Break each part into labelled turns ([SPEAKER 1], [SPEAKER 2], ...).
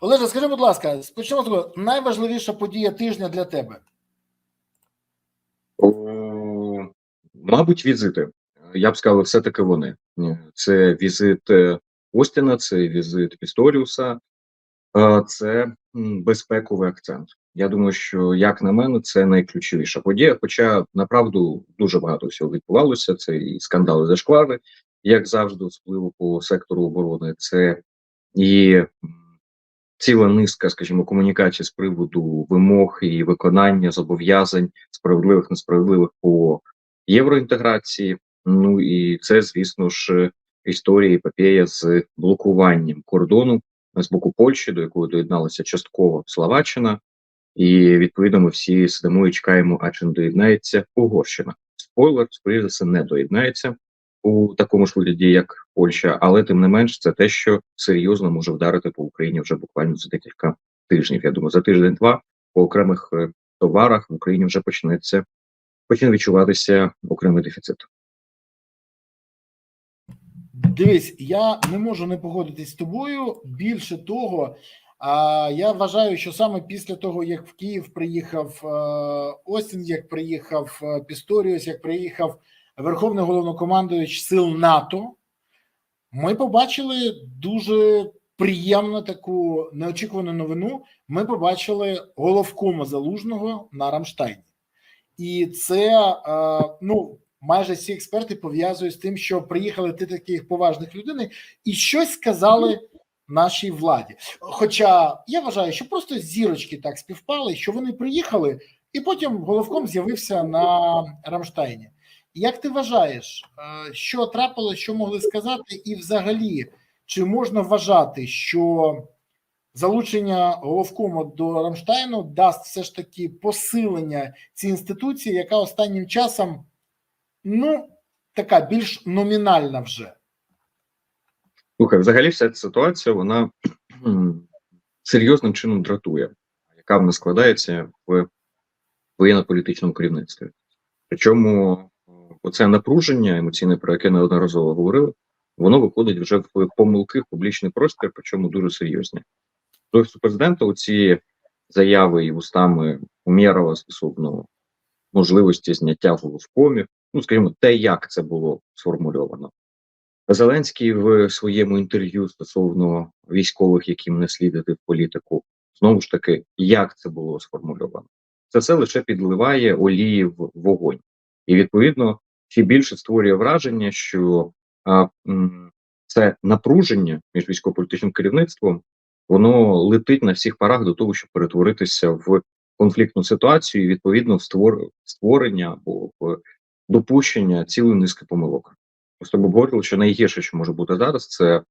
[SPEAKER 1] Олеже, скажи, будь ласка, спочнемо з того, найважливіша подія тижня для тебе.
[SPEAKER 2] О, Мабуть, візити. Я б сказав, все-таки вони. Це візит е, Остіна, це візит Пісторіуса, е, це безпековий акцент. Я думаю, що як на мене, це найключовіша подія. Хоча направду дуже багато всього відбувалося. Це і скандали зашквари, як завжди, з впливу по сектору оборони. Це і ціла низка, скажімо, комунікацій з приводу вимог і виконання зобов'язань справедливих несправедливих по євроінтеграції. Ну і це, звісно ж, історія епопея з блокуванням кордону з боку Польщі, до якої доєдналася частково Словаччина, і відповідно ми всі сидимо і чекаємо, а чи не доєднається Угорщина. Спойлер, скоріше за все, не доєднається у такому ж вигляді, як Польща, але тим не менш, це те, що серйозно може вдарити по Україні вже буквально за декілька тижнів. Я думаю, за тиждень-два по окремих е, товарах в Україні вже почнеться почне відчуватися окремий дефіцит.
[SPEAKER 1] Дивись, я не можу не погодитись з тобою. Більше того, а, я вважаю, що саме після того, як в Київ приїхав е, Остін, як приїхав е, Пісторіус, як приїхав Верховний головнокомандуючий сил НАТО, ми побачили дуже приємну таку неочікувану новину. Ми побачили головкома залужного на Рамштайні. І це е, ну майже всі експерти пов'язують з тим, що приїхали ти таких поважних людей і щось сказали нашій владі. Хоча я вважаю, що просто зірочки так співпали, що вони приїхали, і потім головком з'явився на Рамштайні. Як ти вважаєш, е, що трапилось, що могли сказати, і взагалі, чи можна вважати, що залучення головкому до Рамштайну дасть все ж таки посилення цій інституції, яка останнім часом ну така більш номінальна вже?
[SPEAKER 2] Слухай, взагалі, вся ця ситуація вона серйозним чином дратує, яка в нас складається в воєнно-політичному керівництві. Причому оце напруження емоційне, про яке неодноразово говорили, воно виходить вже в помилки в публічний простір, причому дуже серйозні. До президента оці заяви і устами Умєрова стосовно можливості зняття головкомів, ну скажімо, те, як це було сформульовано. Зеленський в своєму інтерв'ю стосовно військових, яким не слідити в політику, знову ж таки, як це було сформульовано, це все лише підливає олії в вогонь, і відповідно ще більше створює враження, що а, це напруження між військово-політичним керівництвом, воно летить на всіх парах до того, щоб перетворитися в конфліктну ситуацію, і відповідно в створ, створення або в допущення цілої низки помилок. Просто ми говорили, що найгірше, що може бути зараз, це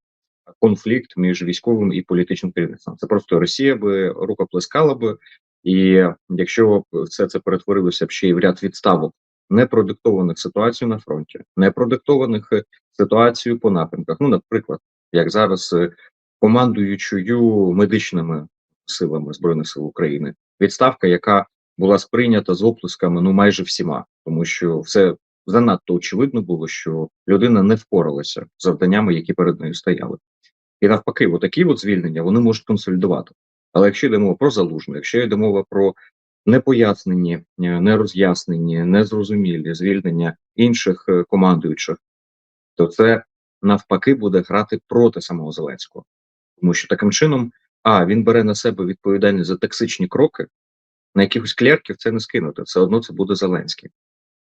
[SPEAKER 2] конфлікт між військовим і політичним керівництвом. Це просто Росія би рукоплескала би, і якщо все це перетворилося б ще й в ряд відставок, не продиктованих ситуацій на фронті, не продиктованих ситуацією по напрямках. Ну, наприклад, як зараз е, командуючою медичними силами збройних сил України, відставка, яка була сприйнята з оплесками ну майже всіма, тому що все занадто очевидно було, що людина не впоралася з завданнями, які перед нею стояли. І навпаки, отакі от звільнення вони можуть консолідувати. Але якщо йде мова про залужну, якщо йде мова про непояснені, нероз'яснені, незрозумілі звільнення інших е, командуючих, то це навпаки буде грати проти самого Зеленського, тому що таким чином, а він бере на себе відповідальність за токсичні кроки, на якихось клерків це не скинути. Все одно це буде Зеленський.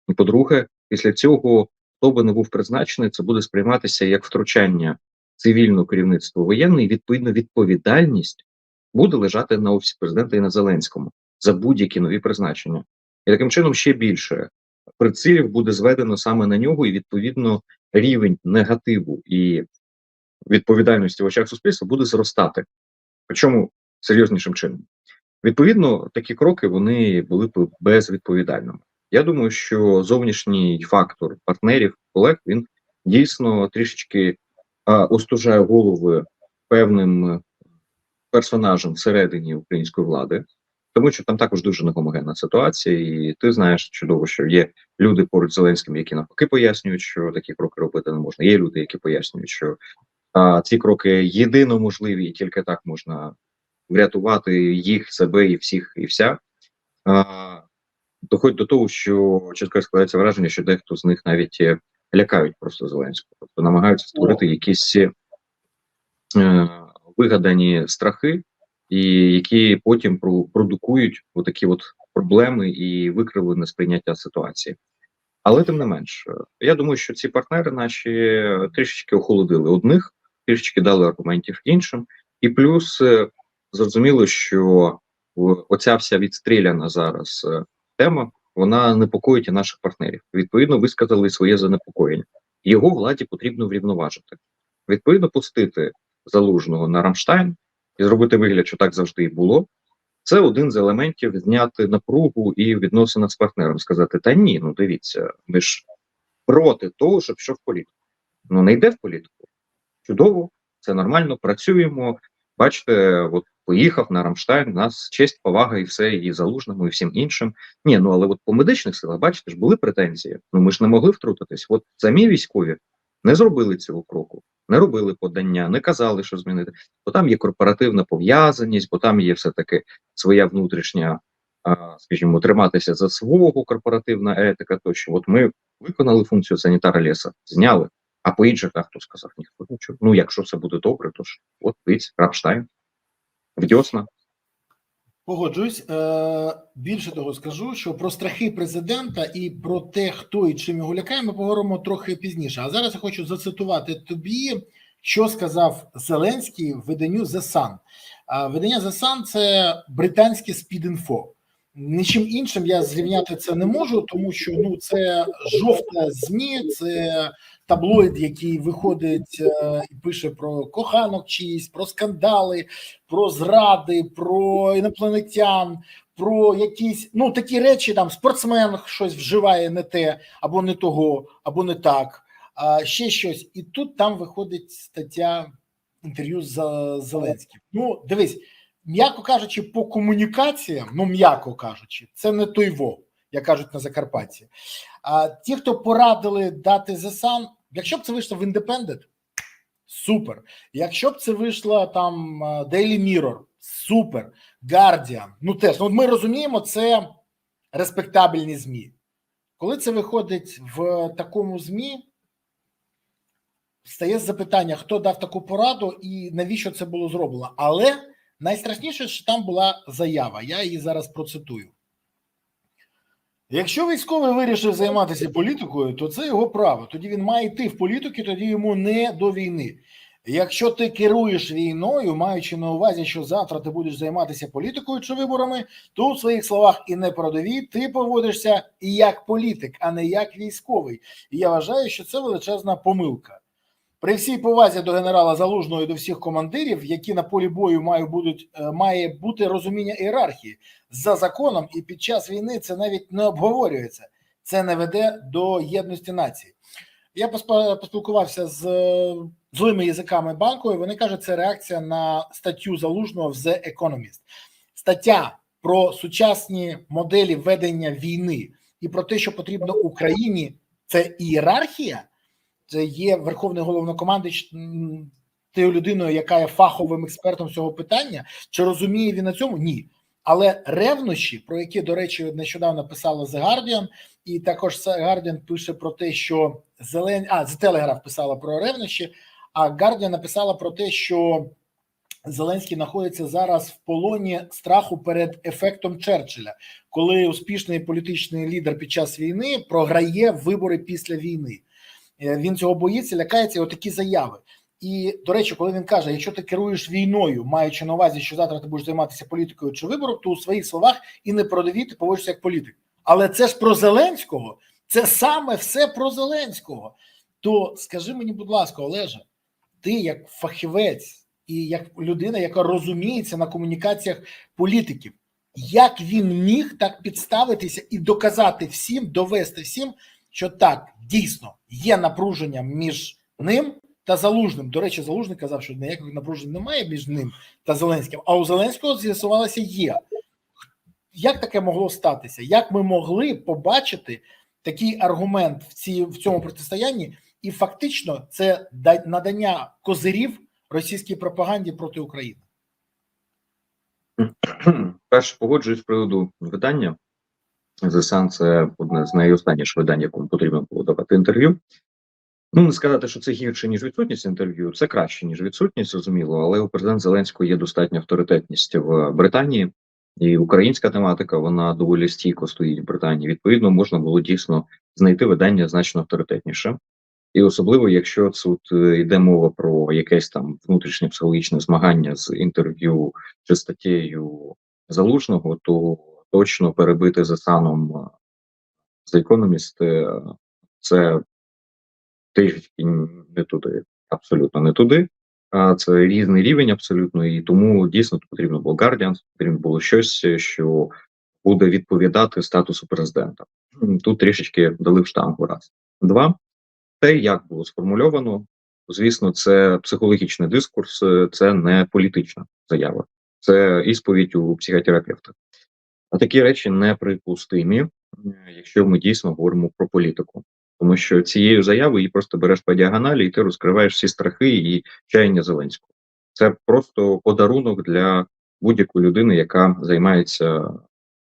[SPEAKER 2] І по-друге, після цього, хто би не був призначений, це буде сприйматися як втручання цивільного керівництва воєнне, і відповідно відповідальність буде лежати на офісі президента і на Зеленському за будь-які нові призначення. І таким чином ще більше прицілів буде зведено саме на нього, і відповідно рівень негативу і відповідальності в очах суспільства буде зростати. Причому серйознішим чином. Відповідно, такі кроки вони були б безвідповідальними. Я думаю, що зовнішній фактор партнерів, колег він дійсно трішечки а, остужає голови певним персонажам всередині української влади, тому що там також дуже негомогенна ситуація, і ти знаєш чудово, що є люди поруч з Зеленським, які навпаки пояснюють, що такі кроки робити не можна. Є люди, які пояснюють, що а, ці кроки єдино можливі, і тільки так можна врятувати їх, себе і всіх, і вся. А, доходить до того, що чітко складається враження, що дехто з них навіть е, лякають просто Зеленського, тобто намагаються створити якісь е, вигадані страхи, і які потім продукують отакі от проблеми і викривлене сприйняття ситуації. Але тим не менш, я думаю, що ці партнери наші трішечки охолодили одних, трішечки дали аргументів іншим, і плюс е, зрозуміло, що оця вся відстріляна зараз е, тема вона непокоїть і наших партнерів. Відповідно, висказали своє занепокоєння. Його владі потрібно врівноважити. Відповідно, пустити залужного на Рамштайн і зробити вигляд, що так завжди і було. Це один з елементів зняти напругу і відносина з партнером. Сказати: та ні, ну дивіться, ми ж проти того, щоб що в політику. Ну не йде в політику. Чудово, це нормально, працюємо. Бачите, от поїхав на Рамштайн, нас честь, повага і все, і залужному, і всім іншим. Ні, ну але от по медичних силах, бачите ж, були претензії. Ну ми ж не могли втрутитись. От самі військові не зробили цього кроку, не робили подання, не казали, що змінити. Бо там є корпоративна пов'язаність, бо там є все таки своя внутрішня, скажімо, триматися за свого корпоративна етика. Тощо, от ми виконали функцію санітара ліса, зняли. А по інших а хто сказав? Ніхто нічого. Ну, якщо все буде добре, то ж от дивіться, Рамштайн, Вдьосна.
[SPEAKER 1] Погоджуюсь. Е, більше того скажу, що про страхи президента і про те, хто і чим його лякає, ми поговоримо трохи пізніше. А зараз я хочу зацитувати тобі, що сказав Зеленський в виданню The Sun. А видання The Sun – це британське спідінфо. Нічим іншим я зрівняти це не можу, тому що ну це жовта змі, це таблоїд, який виходить е, і пише про коханок чиїсь, про скандали, про зради, про інопланетян, про якісь ну такі речі. Там спортсмен щось вживає не те, або не того, або не так, а ще щось. І тут там виходить стаття інтерв'ю з Зеленським. Ну, дивись, м'яко кажучи, по комунікаціям, ну м'яко кажучи, це не той во, як кажуть на Закарпатті. А ті, хто порадили дати Sun, якщо б це вийшло в Independent, супер. Якщо б це вийшло там е, Daily Mirror, супер, Guardian, ну теж, ну ми розуміємо, це респектабельні ЗМІ. Коли це виходить в такому ЗМІ, стає запитання, хто дав таку пораду і навіщо це було зроблено. Але найстрашніше, що там була заява. Я її зараз процитую. Якщо військовий вирішив займатися політикою, то це його право. Тоді він має йти в політику, тоді йому не до війни. Якщо ти керуєш війною, маючи на увазі, що завтра ти будеш займатися політикою чи виборами, то у своїх словах і не продові ти поводишся як політик, а не як військовий. І я вважаю, що це величезна помилка. При всій повазі до генерала Залужного і до всіх командирів, які на полі бою мають будуть, е, має бути розуміння ієрархії за законом, і під час війни це навіть не обговорюється. Це не веде до єдності нації. Я поспілкувався з е, злими язиками банку, і вони кажуть, це реакція на статтю залужного в The Economist. Стаття про сучасні моделі ведення війни і про те, що потрібно Україні, це ієрархія. Це є верховний головнокомандуючий м, тією людиною, яка є фаховим експертом цього питання. Чи розуміє він на цьому? Ні. Але ревнощі, про які, до речі, нещодавно писала The Guardian, і також The Guardian пише про те, що Зелен... а, The Telegraph писала про ревнощі, а Guardian написала про те, що Зеленський знаходиться зараз в полоні страху перед ефектом Черчилля, коли успішний політичний лідер під час війни програє вибори після війни. Е, Він цього боїться, лякається, і отакі заяви. І до речі, коли він каже: якщо ти керуєш війною, маючи на увазі, що завтра ти будеш займатися політикою чи вибором, то у своїх словах і не продові ти поводишся як політик. Але це ж про Зеленського, це саме все про Зеленського. То скажи мені, будь ласка, Олеже, ти як фахівець і як людина, яка розуміється на комунікаціях політиків, як він міг так підставитися і доказати всім, довести всім, що так дійсно є напруження між ним та залужним. До речі, залужний казав, що ніяких напружень немає між ним та Зеленським. А у Зеленського з'ясувалося є. Як таке могло статися? Як ми могли побачити такий аргумент в ці в цьому протистоянні? І фактично це надання козирів російській пропаганді проти України.
[SPEAKER 2] Перше погоджуюсь з приводу видання. Sun – це одне з найостанніших видань, якому потрібно було давати інтерв'ю. Ну, не сказати, що це гірше, ніж відсутність інтерв'ю, це краще, ніж відсутність, зрозуміло, але у президента Зеленського є достатня авторитетність в Британії, і українська тематика вона доволі стійко стоїть в Британії. Відповідно, можна було дійсно знайти видання значно авторитетніше. І особливо, якщо тут е, йде мова про якесь там внутрішнє психологічне змагання з інтерв'ю чи статтєю залужного, то точно перебити за саном з Economist е, це трішечки не туди, абсолютно не туди. Це різний рівень абсолютно, і тому дійсно потрібно було Guardian, потрібно було щось, що буде відповідати статусу президента. Тут трішечки дали в штангу раз. Два те, як було сформульовано, звісно, це психологічний дискурс, е, це не політична заява, це ісповідь у психотерапевта. Такі речі неприпустимі, е, якщо ми дійсно говоримо про політику. Тому що цією заявою її просто береш по діагоналі, і ти розкриваєш всі страхи і чаяння Зеленського. Це просто подарунок для будь-якої людини, яка займається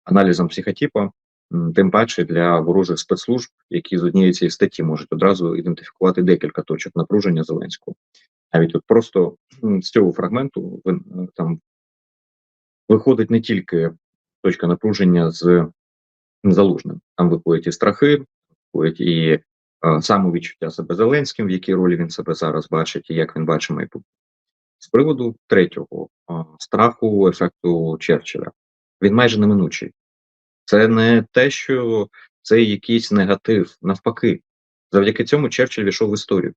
[SPEAKER 2] аналізом психотипа, тим паче для ворожих спецслужб, які з однієї цієї статті можуть одразу ідентифікувати декілька точок напруження Зеленського. Навіть от просто з цього фрагменту е, там виходить не тільки точка напруження з залужним, там виходять і страхи, виходять і е, самовідчуття себе Зеленським, в якій ролі він себе зараз бачить, і як він бачить майбутнє. З приводу третього е, страху ефекту Черчилля, він майже неминучий. Це не те, що це якийсь негатив. Навпаки, завдяки цьому Черчилль війшов в історію.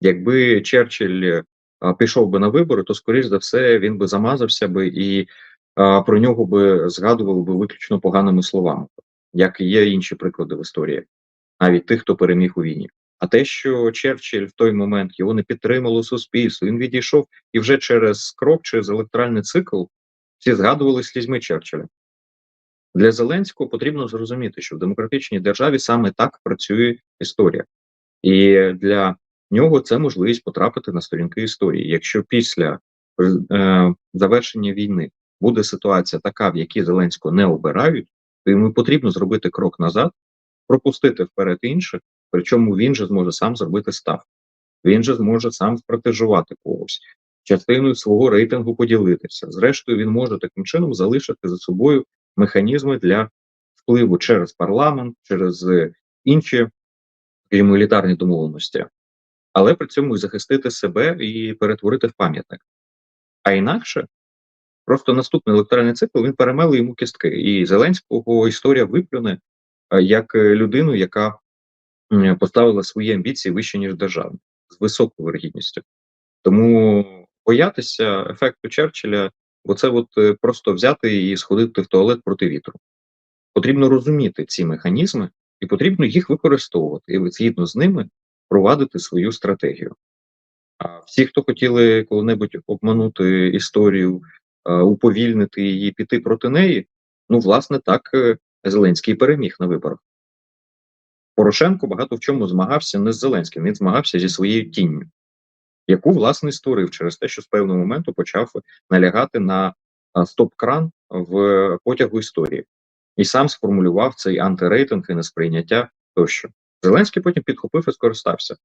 [SPEAKER 2] Якби Черчилль е, пішов би на вибори, то скоріш за все він би замазався би і про нього би згадували би виключно поганими словами, як і є інші приклади в історії, навіть тих, хто переміг у війні. А те, що Черчилль в той момент його не підтримало суспільство, він відійшов і вже через крок, через електоральний цикл всі згадували слізьми Черчилля. Для Зеленського потрібно зрозуміти, що в демократичній державі саме так працює історія, і для нього це можливість потрапити на сторінки історії. Якщо після е, завершення війни буде ситуація така, в якій Зеленського не обирають, то йому потрібно зробити крок назад, пропустити вперед інших, причому він же зможе сам зробити ставку. Він же зможе сам стратежувати когось, частиною свого рейтингу поділитися. Зрештою, він може таким чином залишити за собою механізми для впливу через парламент, через е, інші скажімо, домовленості, але при цьому і захистити себе і перетворити в пам'ятник. А інакше просто наступний електоральний цикл він перемели йому кістки. І Зеленського історія виплюне е, як е, людину, яка поставила свої амбіції вище, ніж державні, з високою вирогідністю. Тому боятися ефекту Черчилля, бо це от е, просто взяти і сходити в туалет проти вітру. Потрібно розуміти ці механізми, і потрібно їх використовувати, і згідно з ними провадити свою стратегію. А всі, хто хотіли коли-небудь обманути історію, уповільнити її, піти проти неї, ну, власне, так е, Зеленський переміг на виборах. Порошенко багато в чому змагався не з Зеленським, він змагався зі своєю тінню, яку власне створив через те, що з певного моменту почав налягати на стоп-кран в потягу історії, і сам сформулював цей антирейтинг і несприйняття тощо. Зеленський потім підхопив і скористався.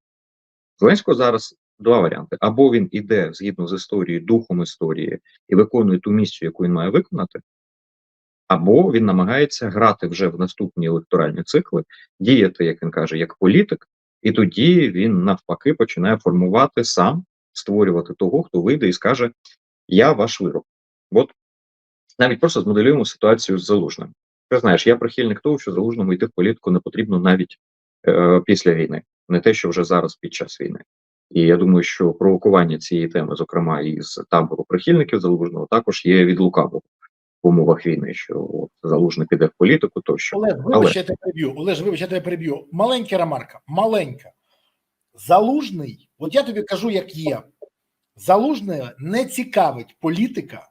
[SPEAKER 2] Зеленського зараз два варіанти: або він іде згідно з історією, духом історії і виконує ту місію, яку він має виконати, або він намагається грати вже в наступні електоральні цикли, діяти, як він каже, як політик, і тоді він навпаки починає формувати сам, створювати того, хто вийде і скаже: Я ваш вирок. От навіть просто змоделюємо ситуацію з залужним. Ти знаєш, я прихильник того, що залужному йти в політику не потрібно навіть е, після війни, не те, що вже зараз під час війни. І я думаю, що провокування цієї теми, зокрема із табору прихильників залужного, також є від лукавого в умовах війни, що от, залужний піде в політику, тощо.
[SPEAKER 1] Олег,
[SPEAKER 2] Але-
[SPEAKER 1] вибач, я тебе переб'ю. Олеж, вибач, я тебе переб'ю. Маленька ремарка, маленька. Залужний, от я тобі кажу, як є. Залужний не цікавить політика,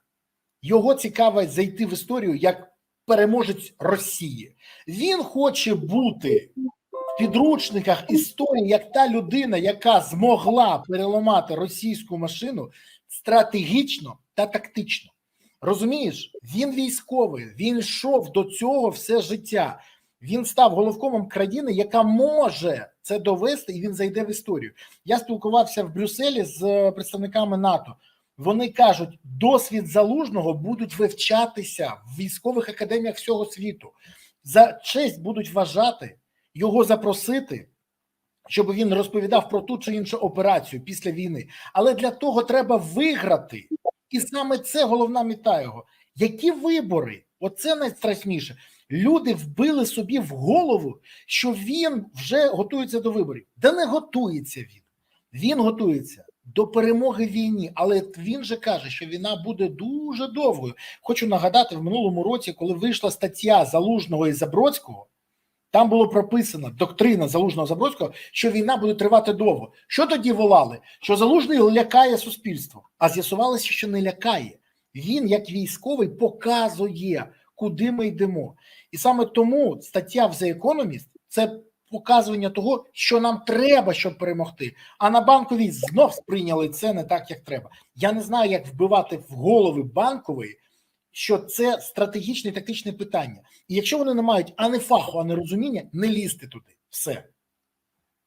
[SPEAKER 1] його цікавить зайти в історію як переможець Росії. Він хоче бути підручниках історії як та людина, яка змогла переламати російську машину стратегічно та тактично. Розумієш, він військовий, він йшов до цього все життя. Він став головкомом країни, яка може це довести, і він зайде в історію. Я спілкувався в Брюсселі з е, представниками НАТО. Вони кажуть, досвід залужного будуть вивчатися в військових академіях всього світу. За честь будуть вважати його запросити, щоб він розповідав про ту чи іншу операцію після війни. Але для того треба виграти. І саме це головна мета його. Які вибори? Оце найстрашніше. Люди вбили собі в голову, що він вже готується до виборів. Да не готується він. Він готується до перемоги в війні, але він же каже, що війна буде дуже довгою. Хочу нагадати, в минулому році, коли вийшла стаття Залужного і Забродського, там було прописано доктрина Залужного Забродського, що війна буде тривати довго. Що тоді волали? Що Залужний лякає суспільство, а з'ясувалося, що не лякає. Він, як військовий, показує, куди ми йдемо. І саме тому стаття в The Economist – це показування того, що нам треба, щоб перемогти. А на банковій знов сприйняли це не так, як треба. Я не знаю, як вбивати в голови банкової, що це стратегічне тактичне питання. І якщо вони не мають ані фаху, ані розуміння, не лізти туди. Все.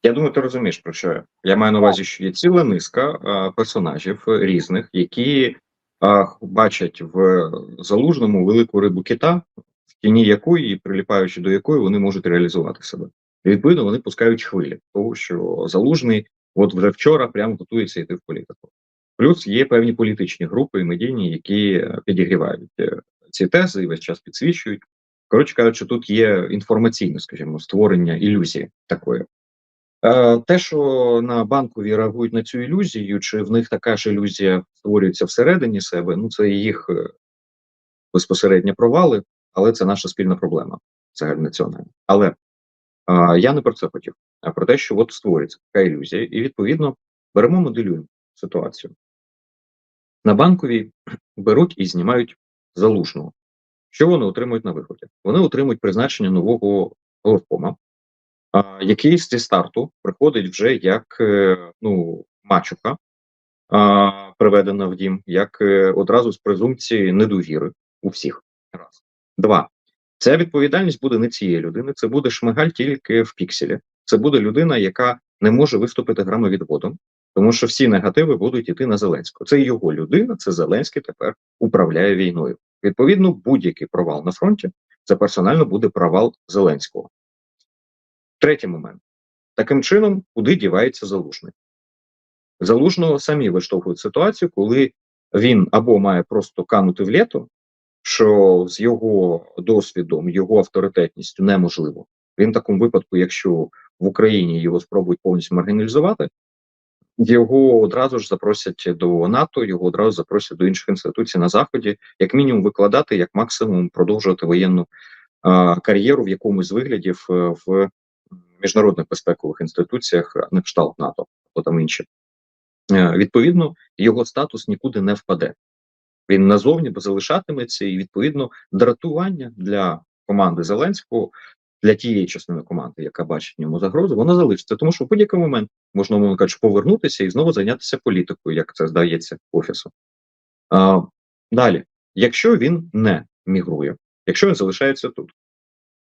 [SPEAKER 2] Я думаю, ти розумієш про що я. Я маю на увазі, що є ціла низка а, персонажів е, різних, які а, бачать в залужному велику рибу кита, в тіні якої, і приліпаючи до якої, вони можуть реалізувати себе. І відповідно вони пускають хвилі, того що залужний, от вже вчора, прямо готується йти в політику. Плюс є певні політичні групи і медійні, які е, підігрівають е, ці тези і весь час підсвічують. Коротше кажучи, тут є інформаційне, скажімо, створення ілюзії такої. Е, Те, що на банкові реагують на цю ілюзію, чи в них така ж ілюзія створюється всередині себе, ну це їх безпосередні провали, але це наша спільна проблема загальнонаціональна. Але е, я не про це хотів, а про те, що от створюється така ілюзія, і відповідно беремо моделюємо ситуацію. На банковій беруть і знімають залужного. Що вони отримують на виході? Вони отримують призначення нового головкома, який зі старту приходить вже як е, ну, мачуха, приведена в дім, як е, одразу з презумпції недовіри у всіх. Раз. Два. Ця відповідальність буде не цієї людини, це буде шмигаль тільки в пікселі. Це буде людина, яка не може виступити грамовідводом, тому що всі негативи будуть йти на Зеленського. Це його людина, це Зеленський тепер управляє війною. Відповідно, будь-який провал на фронті це персонально буде провал Зеленського. Третій момент. Таким чином, куди дівається залужний? Залужного самі виштовхують ситуацію, коли він або має просто канути в літо, що з його досвідом, його авторитетністю неможливо. Він в такому випадку, якщо в Україні його спробують повністю маргіналізувати, його одразу ж запросять до НАТО, його одразу запросять до інших інституцій на заході, як мінімум викладати, як максимум продовжувати воєнну а, кар'єру в якомусь виглядів е, в міжнародних безпекових інституціях, на кшталт НАТО або там інші. Е, Відповідно, його статус нікуди не впаде. Він назовні залишатиметься, і відповідно дратування для команди Зеленського, для тієї частини команди, яка бачить в ньому загрозу, воно залишиться. Тому що в будь-який момент можна мовно кажучи, повернутися і знову зайнятися політикою, як це здається офісу. А, Далі, якщо він не мігрує, якщо він залишається тут,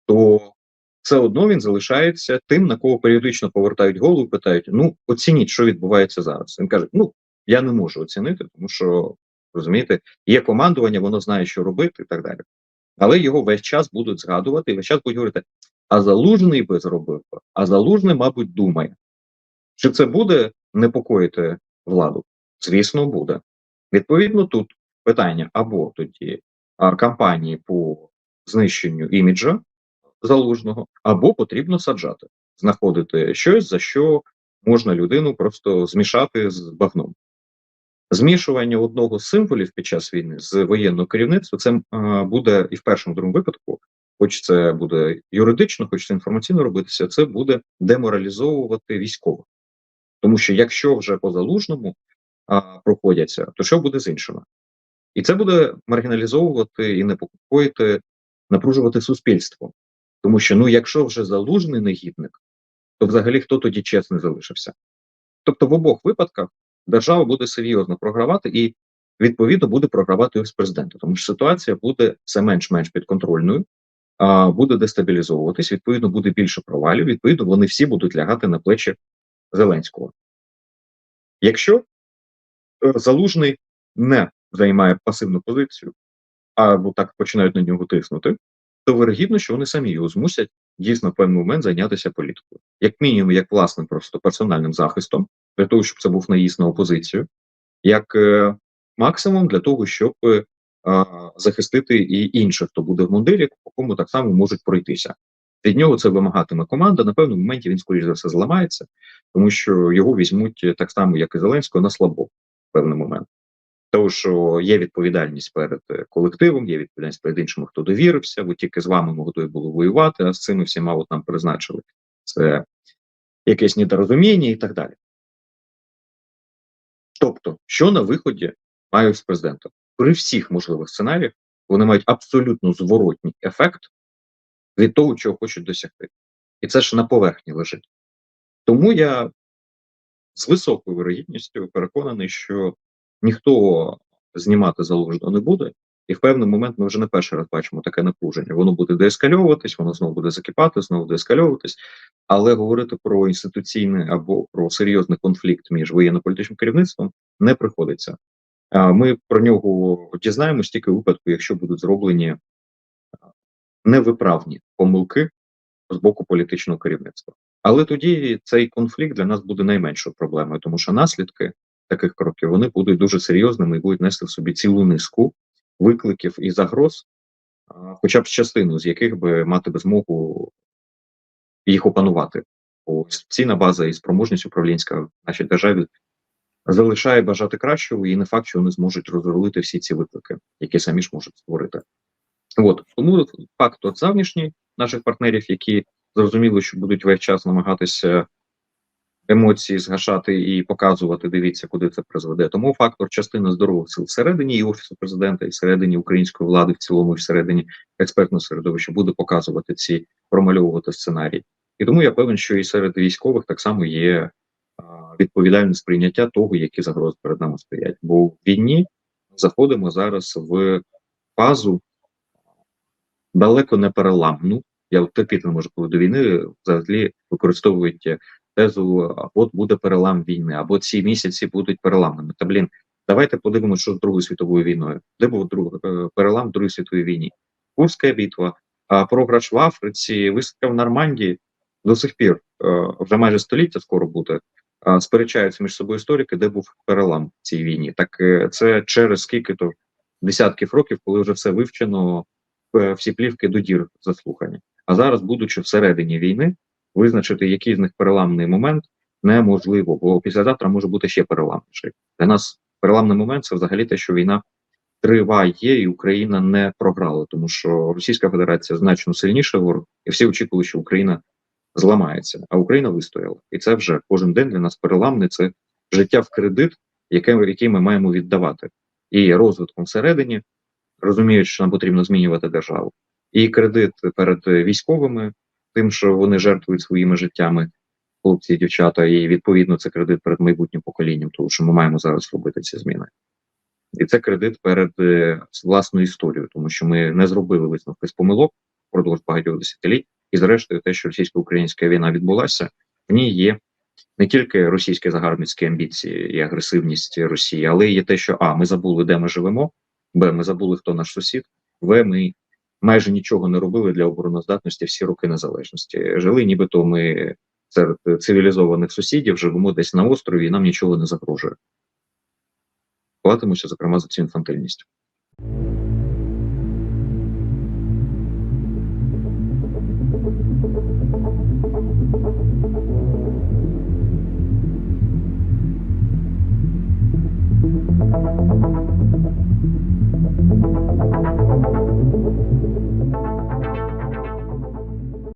[SPEAKER 2] то все одно він залишається тим, на кого періодично повертають голову, питають: ну оцініть, що відбувається зараз. Він каже: Ну я не можу оцінити, тому що розумієте, є командування, воно знає, що робити, і так далі. Але його весь час будуть згадувати, і весь час будуть говорити: а залужний би зробив, а залужний, мабуть, думає. Чи це буде непокоїти владу? Звісно, буде. Відповідно, тут питання або тоді кампанії по знищенню іміджа залужного, або потрібно саджати, знаходити щось, за що можна людину просто змішати з багном. Змішування одного з символів під час війни з воєнного керівництва це буде і в першому другому випадку, хоч це буде юридично, хоч це інформаційно робитися, це буде деморалізовувати військових. Тому що якщо вже по залужному проходяться, то що буде з іншими? І це буде маргіналізовувати і непокоїти, напружувати суспільство. Тому що ну, якщо вже залужний негідник, то взагалі хто тоді чесний залишився? Тобто, в обох випадках держава буде серйозно програвати, і відповідно буде програвати офіс президента, тому що ситуація буде все менш-менш підконтрольною, буде дестабілізовуватись. Відповідно, буде більше провалів. Відповідно, вони всі будуть лягати на плечі Зеленського. Якщо е, залужний не займає пасивну позицію, або так починають на нього тиснути, то вирогідно, що вони самі його змусять дійсно в певний момент зайнятися політикою, як мінімум, як власним просто персональним захистом, для того, щоб це був наїзд на опозицію, як е, максимум для того, щоб е, захистити і інших, хто буде в мундирі, по кому так само можуть пройтися. Від нього це вимагатиме команда. На певному моменті він, скоріш за все, зламається, тому що його візьмуть так само, як і Зеленського, на слабо в певний момент. Тому що є відповідальність перед е, колективом, є відповідальність перед іншими, хто довірився, бо тільки з вами ми готові були воювати, а з цими всіма от нам призначили це якесь недорозуміння і так далі. Тобто, що на виході мають з президентом? При всіх можливих сценаріях вони мають абсолютно зворотній ефект від того, чого хочуть досягти. І це ж на поверхні лежить. Тому я з високою вирогідністю переконаний, що ніхто знімати залужно не буде, і в певний момент ми вже не перший раз бачимо таке напруження. Воно буде деескальовуватись, воно знову буде закипати, знову деескальовуватись. Але говорити про інституційний або про серйозний конфлікт між воєнно-політичним керівництвом не приходиться. Ми про нього дізнаємось тільки у випадку, якщо будуть зроблені невиправні помилки з боку політичного керівництва. Але тоді цей конфлікт для нас буде найменшою проблемою, тому що наслідки таких кроків вони будуть дуже серйозними і будуть нести в собі цілу низку викликів і загроз, хоча б частину з яких би мати би змогу їх опанувати. Бо цінна база і спроможність управлінська в нашій державі залишає бажати кращого, і не факт, що вони зможуть розрулити всі ці виклики, які самі ж можуть створити. От тому факт от зовнішній наших партнерів, які зрозуміли, що будуть весь час намагатися емоції згашати і показувати, дивіться, куди це призведе. Тому фактор частина здорових сил всередині і офісу президента, і всередині української влади, в цілому, і всередині експертного середовища буде показувати ці промальовувати сценарії. І тому я певен, що і серед військових так само є відповідальне сприйняття того, які загрози перед нами стоять. Бо в війні заходимо зараз в фазу далеко не переламну. Я терпіти не можу, коли до війни взагалі використовують тезу: от буде перелам війни, або ці місяці будуть переламними. Та блін, давайте подивимося, що з Другою світовою війною. Де був друг е, перелам в Другій світовій війні? Курська битва, програш в Африці, висадка в Нормандії до сих пір е, вже майже століття скоро буде. Сперечаються між собою історики, де був перелам в цій війні. Так е, це через скільки то десятків років, коли вже все вивчено, всі плівки до дір заслухані. А зараз, будучи всередині війни, визначити, який з них переламний момент, неможливо, бо післязавтра може бути ще переламніший. Для нас переламний момент це взагалі те, що війна триває, і Україна не програла, тому що Російська Федерація значно сильніша ворог, і всі очікували, що Україна зламається, а Україна вистояла. І це вже кожен день для нас переламний це життя в кредит, яке, який ми маємо віддавати, і розвитком всередині, розуміючи, що нам потрібно змінювати державу, і кредит перед військовими, тим, що вони жертвують своїми життями, хлопці і дівчата, і відповідно це кредит перед майбутнім поколінням, тому що ми маємо зараз робити ці зміни. І це кредит перед е, власною історією, тому що ми не зробили висновки з помилок впродовж багатьох десятиліть, і зрештою, те, що російсько-українська війна відбулася, в ній є не тільки російські загарбницькі амбіції і агресивність Росії, але є те, що а ми забули, де ми живемо, б ми забули, хто наш сусід, в ми майже нічого не робили для обороноздатності всі роки незалежності. Жили, нібито ми серед цивілізованих сусідів живемо десь на острові, і нам нічого не загрожує. Платимося, зокрема, за цю інфантильність.